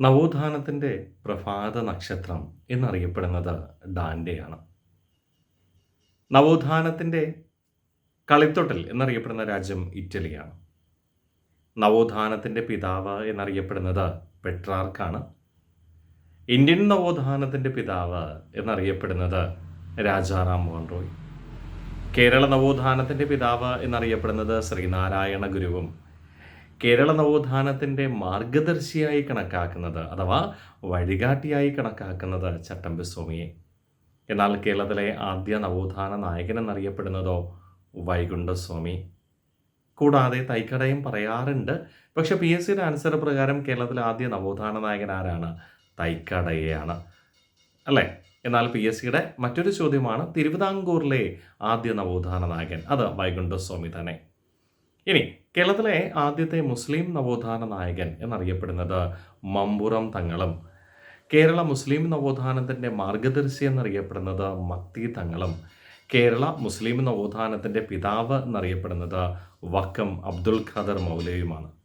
നവോത്ഥാനത്തിന്റെ പ്രഭാത നക്ഷത്രം എന്നറിയപ്പെടുന്നത് ഡാൻഡെയാണ് നവോത്ഥാനത്തിന്റെ കളിത്തൊട്ടൽ എന്നറിയപ്പെടുന്ന രാജ്യം ഇറ്റലിയാണ്. നവോത്ഥാനത്തിന്റെ പിതാവ് എന്നറിയപ്പെടുന്നത് പെട്രാർക്കാണ്. ഇന്ത്യൻ നവോത്ഥാനത്തിന്റെ പിതാവ് എന്നറിയപ്പെടുന്നത് രാജാറാം മോഹൻ റോയ്. കേരള നവോത്ഥാനത്തിന്റെ പിതാവ് എന്നറിയപ്പെടുന്നത് ശ്രീനാരായണ ഗുരുവും കേരള നവോത്ഥാനത്തിന്റെ മാർഗദർശിയായി കണക്കാക്കുന്നത് അഥവാ വഴികാട്ടിയായി കണക്കാക്കുന്നത് ചട്ടമ്പി സ്വാമിയെ. എന്നാൽ കേരളത്തിലെ ആദ്യ നവോത്ഥാന നായകൻ എന്നറിയപ്പെടുന്നതോ വൈകുണ്ഠസ്വാമി. കൂടാതെ തൈക്കടയും പറയാറുണ്ട്. പക്ഷെ പി എസ് സിയുടെ ആൻസർ പ്രകാരം കേരളത്തിലെ ആദ്യ നവോത്ഥാന നായകൻ ആരാണ്? തൈക്കടയാണ് അല്ലേ? എന്നാൽ പി എസ് സിയുടെ മറ്റൊരു ചോദ്യമാണ് തിരുവിതാംകൂറിലെ ആദ്യ നവോത്ഥാന നായകൻ. അത് വൈകുണ്ഠസ്വാമി തന്നെ. ഇനി കേരളത്തിലെ ആദ്യത്തെ മുസ്ലിം നവോത്ഥാന നായകൻ എന്നറിയപ്പെടുന്നത് മമ്പുറം തങ്ങളും. കേരള മുസ്ലിം നവോത്ഥാനത്തിന്റെ മാർഗദർശി എന്നറിയപ്പെടുന്നത് മക്തി തങ്ങളും. കേരള മുസ്ലിം നവോത്ഥാനത്തിന്റെ പിതാവ് എന്നറിയപ്പെടുന്നത് വക്കം അബ്ദുൽ ഖാദർ മൗലവിയുമാണ്